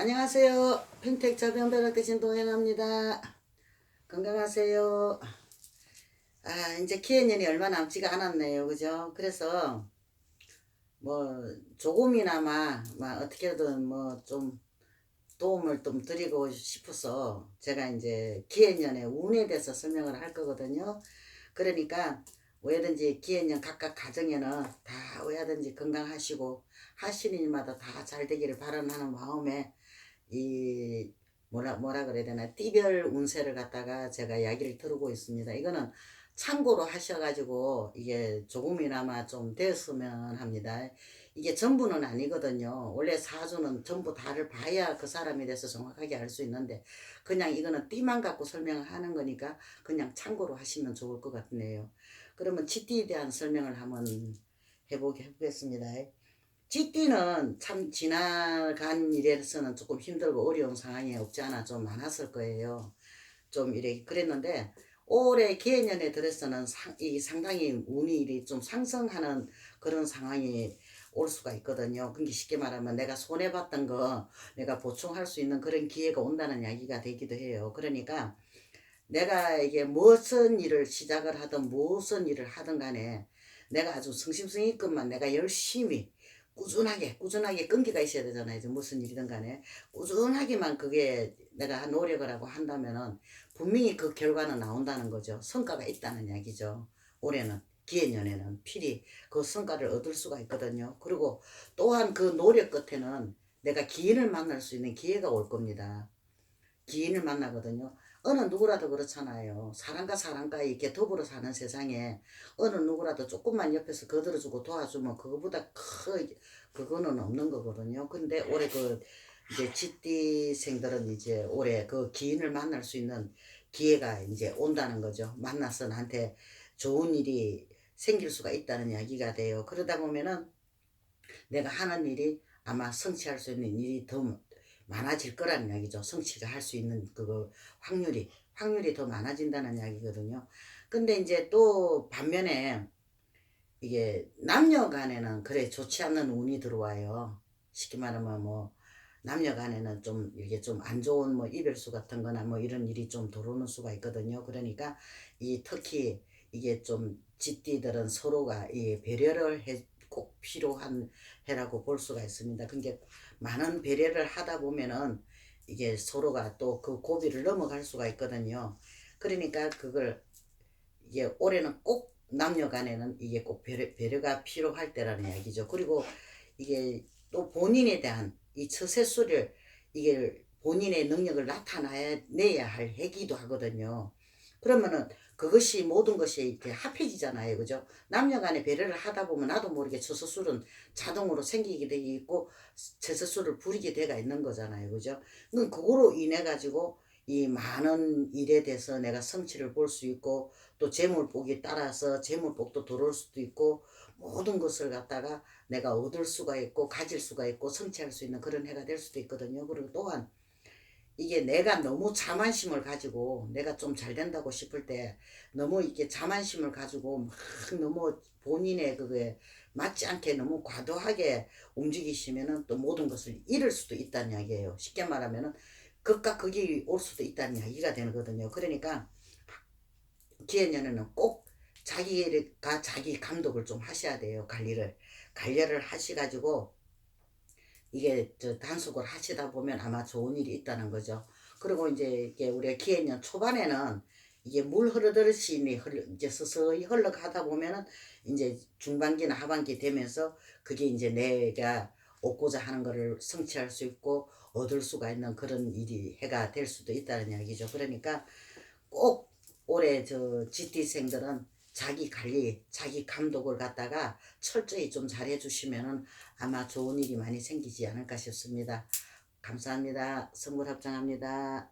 안녕하세요. 평택 자병벼락 대 신 동행합니다. 건강하세요. 아, 이제 기해년이 얼마 남지가 않았네요. 그죠? 그래서, 뭐, 조금이나마, 막 어떻게든 뭐, 좀, 도움을 좀 드리고 싶어서, 제가 이제 기해년의 운에 대해서 설명을 할 거거든요. 그러니까, 왜든지 기해년 각각 가정에는 다 왜든지 건강하시고, 하시는 일마다 다 잘 되기를 바라는 마음에, 이 뭐라 뭐라 그래야 되나 띠별 운세를 갖다가 제가 이야기를 들고 있습니다. 이거는 참고로 하셔가지고 이게 조금이나마 좀 되었으면 합니다. 이게 전부는 아니거든요. 원래 사주는 전부 다를 봐야 그 사람에 대해서 정확하게 알 수 있는데 그냥 이거는 띠만 갖고 설명을 하는 거니까 그냥 참고로 하시면 좋을 것 같네요. 그러면 치띠에 대한 설명을 한번 해보겠습니다. 쥐띠는 참 지나간 일에서는 조금 힘들고 어려운 상황이 없지 않아 좀 많았을 거예요. 좀 이렇게 그랬는데 올해 기해년에 들어서는 상, 이 상당히 운이 좀 상승하는 그런 상황이 올 수가 있거든요. 그게 쉽게 말하면 내가 손해봤던 거 내가 보충할 수 있는 그런 기회가 온다는 이야기가 되기도 해요. 그러니까 내가 이게 무슨 일을 시작을 하든 무슨 일을 하든 간에 내가 아주 성심성의껏만 내가 열심히 꾸준하게 꾸준하게 끈기가 있어야 되잖아요. 이제 무슨 일이든 간에 꾸준하게만 그게 내가 노력을 하고 한다면은 분명히 그 결과는 나온다는 거죠. 성과가 있다는 이야기죠. 올해는 기해년에는 필히 그 성과를 얻을 수가 있거든요. 그리고 또한 그 노력 끝에는 내가 기인을 만날 수 있는 기회가 올 겁니다. 기인을 만나거든요. 어느 누구라도 그렇잖아요. 사람과 사람과 이렇게 더불어 사는 세상에 어느 누구라도 조금만 옆에서 거들어주고 도와주면 그거보다 크 그거는 없는 거거든요. 근데 올해 그 이제 지띠생들은 이제 올해 그 기인을 만날 수 있는 기회가 이제 온다는 거죠. 만나서 나한테 좋은 일이 생길 수가 있다는 이야기가 돼요. 그러다 보면은 내가 하는 일이 아마 성취할 수 있는 일이 더 많아질 거라는 이야기죠. 성취가 할 수 있는 그거 확률이 확률이 더 많아진다는 이야기거든요. 근데 이제 또 반면에 이게 남녀 간에는 그래 좋지 않는 운이 들어와요. 쉽게 말하면 뭐 남녀 간에는 좀 이게 좀 안 좋은 뭐 이별수 같은 거나 뭐 이런 일이 좀 들어오는 수가 있거든요. 그러니까 이 특히 이게 좀 집디들은 서로가 이 배려를 해, 꼭 필요한 해라고 볼 수가 있습니다. 그게 많은 배려를 하다 보면은 이게 서로가 또 그 고비를 넘어갈 수가 있거든요. 그러니까 그걸 이게 올해는 꼭 남녀 간에는 이게 꼭 배려, 배려가 필요할 때라는 이야기죠. 그리고 이게 또 본인에 대한 이 처세수를 이게 본인의 능력을 나타내야 할 해기도 하거든요. 그러면은 그것이 모든 것이 이렇게 합해지잖아요. 그죠? 남녀 간에 배려를 하다 보면 나도 모르게 처서술은 자동으로 생기게 되어 있고 처서술을 부리게 돼가 있는 거잖아요. 그죠? 그건 그거로 인해 가지고 이 많은 일에 대해서 내가 성취를 볼 수 있고 또 재물복이 따라서 재물복도 들어올 수도 있고 모든 것을 갖다가 내가 얻을 수가 있고 가질 수가 있고 성취할 수 있는 그런 해가 될 수도 있거든요. 그리고 또한 이게 내가 너무 자만심을 가지고 내가 좀 잘 된다고 싶을 때 너무 이게 자만심을 가지고 막 너무 본인의 그게 맞지 않게 너무 과도하게 움직이시면은 또 모든 것을 잃을 수도 있다는 이야기예요. 쉽게 말하면은 극과 극이 올 수도 있다는 이야기가 되거든요. 그러니까 기해년에는 꼭 자기가 자기 감독을 좀 하셔야 돼요. 관리를. 관리를 하시가지고 이게 저 단속을 하시다 보면 아마 좋은 일이 있다는 거죠. 그리고 이제 이게 우리가 기해년 초반에는 이게 물 흐르듯이 이제 서서히 흘러가다 보면은 이제 중반기나 하반기 되면서 그게 이제 내가 얻고자 하는 거를 성취할 수 있고 얻을 수가 있는 그런 일이 해가 될 수도 있다는 이야기죠. 그러니까 꼭 올해 저 GT생들은 자기 관리, 자기 감독을 갖다가 철저히 좀 잘해 주시면은 아마 좋은 일이 많이 생기지 않을까 싶습니다. 감사합니다. 선물 합장합니다.